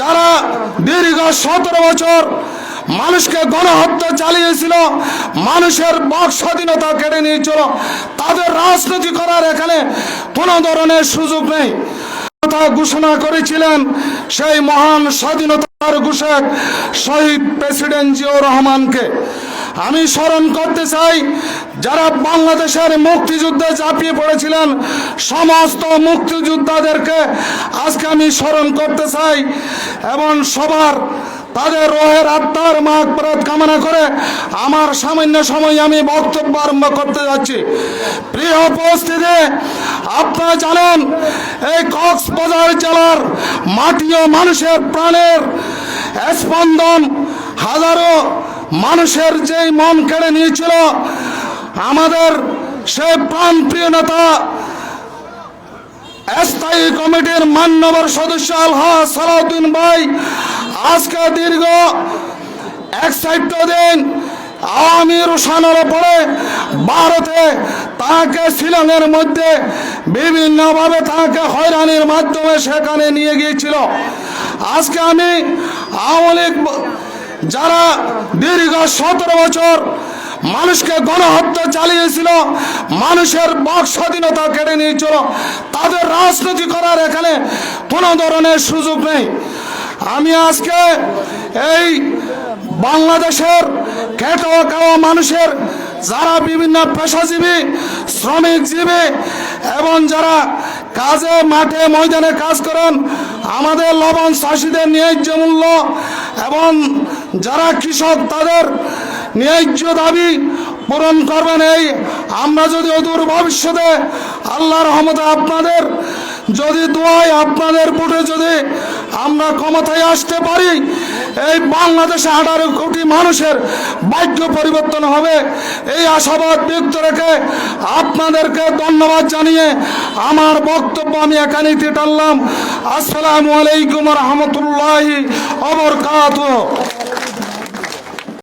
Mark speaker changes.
Speaker 1: যারা দীর্ঘ সতেরো বছর মানুষকে গণহত্যা চালিয়েছিল, মানুষের বাক স্বাধীনতা কেড়ে নিয়েছিল, তাদের রাজনীতি করার এখানে কোনো ধরনের সুযোগ নেই। কথা ঘোষণা করেছিলেন সেই মহান স্বাধীনতার ঘোষক শহীদ প্রেসিডেন্ট জিয়াউর রহমানকে। আমি স্মরণ করতে চাই, যারা বাংলাদেশের মুক্তিযুদ্ধে ঝাঁপিয়ে পড়েছিলেন, সমস্ত মুক্তিযোদ্ধাদেরকে আজকে আমি স্মরণ করতে চাই এবং সবার তাদের রোহের আত্মার মাগ কামনা করে আমার সামান্য সময় আমি বক্তব্য আরম্ভ করতে যাচ্ছি। প্রিয় উপস্থিতি, আপনারা জানেন, এই কক্সবাজার জেলার মাটি ও মানুষের প্রাণের স্পন্দন মানুষের যেই মন কেড়ে নিয়েছিল, আমাদের সেই প্রাণপ্রিয় নেতা, স্থায়ী কমিটির মান্যবর সদস্য আলহা সালাউদ্দিন ভাই, আজকে দীর্ঘ এক সাইট দিন আওয়ামী রোশানোর পরে ভারতে তাকে শিলংয়ের মধ্যে বিভিন্নভাবে তাকে হয়রানির মাধ্যমে সেখানে নিয়ে গিয়েছিল। আজকে আমি আওয়ামী লীগ যারা দীর্ঘ সতেরো বছর মানুষকে গণহত্যা চালিয়েছিল, মানুষের বাক স্বাধীনতা কেড়ে নিয়েছিল, তাদের রাজনীতি করার এখানে কোনো ধরনের সুযোগ নেই। আমি আজকে এই বাংলাদেশের খেটে খাওয়া মানুষের, যারা বিভিন্ন পেশাজীবী শ্রমিকজীবী এবং যারা কাজে, মাঠে, ময়দানে কাজ করেন, আমাদের লবণ চাষিদের ন্যায্য মূল্য এবং যারা কৃষক, তাদের ন্যায্য দাবি পূরণ করবেন এই আমরা যদি অদূর ভবিষ্যতে আল্লাহ রহমতে আপনাদের যদি দোয়ায় আপনাদের ভোটে যদি আমরা ক্ষমতায় আসতে পারি, এই বাংলাদেশে আঠারো কোটি মানুষের ভাগ্য পরিবর্তন হবে। এই আশাবাদ ব্যক্ত রেখে আপনাদেরকে ধন্যবাদ জানিয়ে আমার বক্তব্য আমি এখানেই টানলাম। আসসালামু আলাইকুম রহমতুল্লাহি অবরকাত